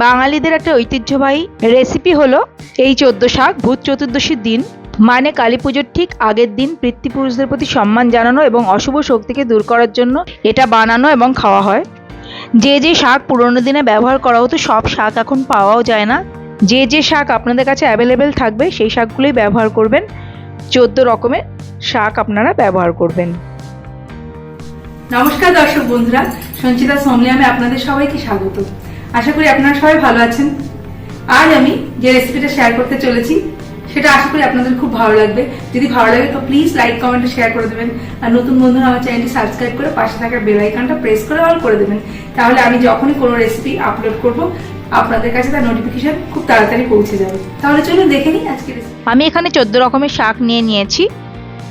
বাঙালিদের একটা ঐতিহ্যবাহী রেসিপি হলো এই চোদ্দ শাক ভূত চতুর্দশীর দিন। মানে কালী পুজোর ঠিক আগের দিন পিতৃপুরুষদের প্রতি সম্মান জানানো এবং অশুভ শক্তিকে দূর করার জন্য এটা বানানো এবং খাওয়া হয়। যে যে শাক পুরোনো দিনে ব্যবহার করা হতো, সব শাক এখন পাওয়াও যায় না। যে যে শাক আপনাদের কাছে অ্যাভেলেবেল থাকবে, সেই শাকগুলোই ব্যবহার করবেন। চোদ্দ রকমের শাক আপনারা ব্যবহার করবেন। নমস্কার দর্শক বন্ধুরা, সঞ্চিতা সোমলিয়ামে আপনাদের সবাইকে স্বাগত। আশা করি আপনারা সবাই ভালো আছেন। আজ আমি যে রেসিপিটা শেয়ার করতে চলেছি, সেটা আশা করি আপনাদের খুব ভালো লাগবে। যদি ভালো লাগে তো প্লিজ লাইক কমেন্টে শেয়ার করে দেবেন। আর নতুন বন্ধুরা আমার চ্যানেলটি সাবস্ক্রাইব করে পাশে থাকা বেল প্রেস করে অল করে দেবেন। তাহলে আমি যখনই কোনো রেসিপি আপলোড করব, আপনাদের কাছে তার নোটিফিকেশন খুব তাড়াতাড়ি পৌঁছে যাবে। তাহলে চলুন দেখে নিই আজকে আমি এখানে চোদ্দ রকমের শাক নিয়ে নিয়েছি।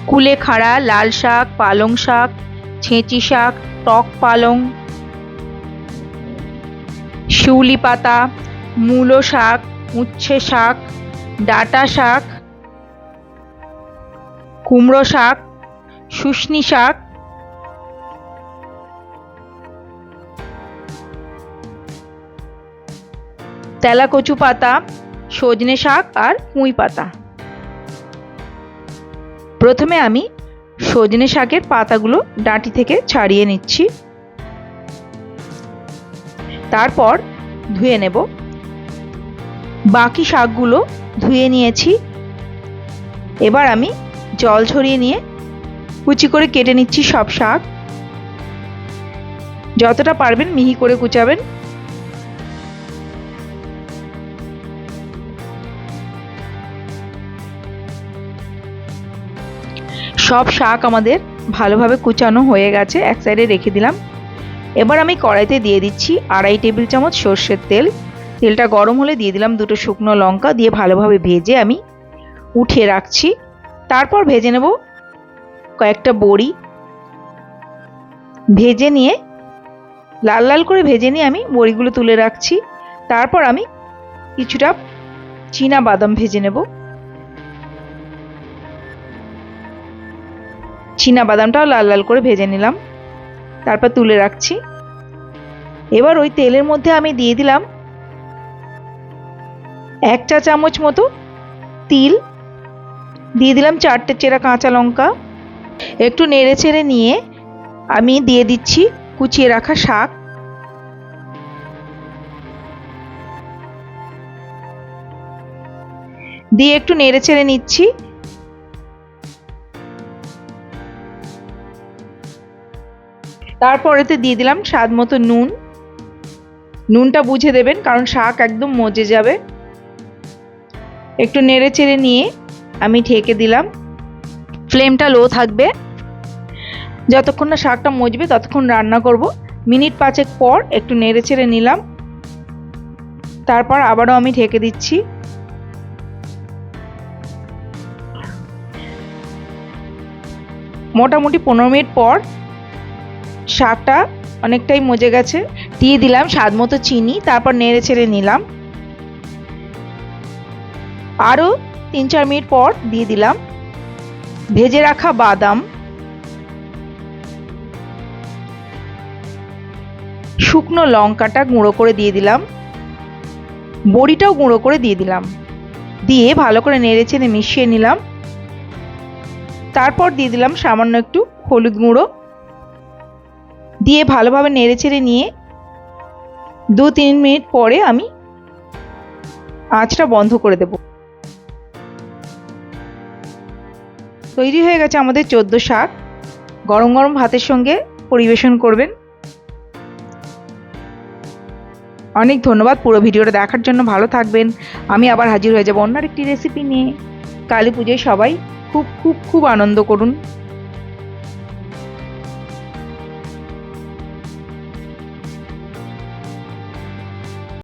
কুলে খাড়া লাল শাক, পালং শাক, ছেঁচি শাক, টক পালং শিউলি পাতা, মূলো শাক, উচ্ছে শাক, ডাটা শাক, কুমড়ো শাক, শুশনি শাক, তেলাকচু পাতা, সজনে শাক আর পুঁই পাতা। প্রথমে আমি সজনে শাকের পাতাগুলো ডাঁটি থেকে ছাড়িয়ে নিচ্ছি। তারপর ধুয়ে নেব। বাকি শাকগুলো ধুয়ে নিয়েছি। এবার আমি জল ছড়িয়ে নিয়ে কুচি করে কেটে নিচ্ছি সব শাক। যতটা পারবেন মিহি করে কুচাবেন। সব শাক আমাদের ভালোভাবে কুচানো হয়ে গেছে, এক সাইডে রেখে দিলাম। এবার আমি কড়াইতে দিয়ে দিচ্ছি আড়াই টেবিল চামচ সর্ষের তেল। তেলটা গরম হলে দিয়ে দিলাম দুটো শুকনো লঙ্কা দিয়ে ভালোভাবে ভেজে আমি উঠিয়ে রাখছি। তারপর ভেজে নেব কয়েকটা বড়ি। ভেজে নিয়ে, লাল লাল করে ভেজে নিয়ে আমি বড়িগুলো তুলে রাখছি। তারপর আমি কিছুটা চীনা বাদাম ভেজে নেব। চীনা বাদামটাও লাল লাল করে ভেজে নিলাম। তারপর তুলে রাখছি। এবার ওই তেলের মধ্যে আমি দিয়ে দিলাম এক চা চামচ মতো তিল, দিয়ে দিলাম চারটে চেরা কাঁচা লঙ্কা। একটু নেড়ে চেড়ে নিয়ে আমি দিয়ে দিচ্ছি কুচিয়ে রাখা শাক। দিয়ে একটু নেড়ে চেড়ে নিচ্ছি। তারপরেতে দিয়ে দিলাম স্বাদ মতো নুন। নুনটা বুঝে দেবেন, কারণ শাক একদম মজে যাবে। একটু নেড়ে চেড়ে নিয়ে আমি ঢেকে দিলাম। ফ্লেমটা লো থাকবে। যতক্ষণ না শাকটা মজবে ততক্ষণ রান্না করব। মিনিট পাঁচেক পর একটু নেড়ে চেড়ে নিলাম। তারপর আবারও আমি ঢেকে দিচ্ছি। মোটামুটি পনেরো মিনিট পর শাকটা অনেকটাই মজে গেছে। দিয়ে দিলাম স্বাদ মতো চিনি, তারপর নেড়ে ছেড়ে নিলাম। আরও তিন চার মিনিট পর দিয়ে দিলাম ভেজে রাখা বাদাম। শুকনো লঙ্কাটা গুঁড়ো করে দিয়ে দিলাম। বড়িটাও গুঁড়ো করে দিয়ে দিলাম। দিয়ে ভালো করে নেড়ে চেড়ে মিশিয়ে নিলাম। তারপর দিয়ে দিলাম সামান্য একটু হলুদ গুঁড়ো। দিয়ে ভালোভাবে নেড়ে চেড়ে নিয়ে দু তিন মিনিট পরে আমি আঁচটা বন্ধ করে দেব। তৈরি হয়ে গেছে আমাদের চোদ্দ শাক। গরম গরম ভাতের সঙ্গে পরিবেশন করবেন। অনেক ধন্যবাদ পুরো ভিডিওটা দেখার জন্য। ভালো থাকবেন। আমি আবার হাজির হয়ে যাব অন্য একটি রেসিপি নিয়ে। কালী পুজোয় সবাই খুব খুব খুব আনন্দ করুন।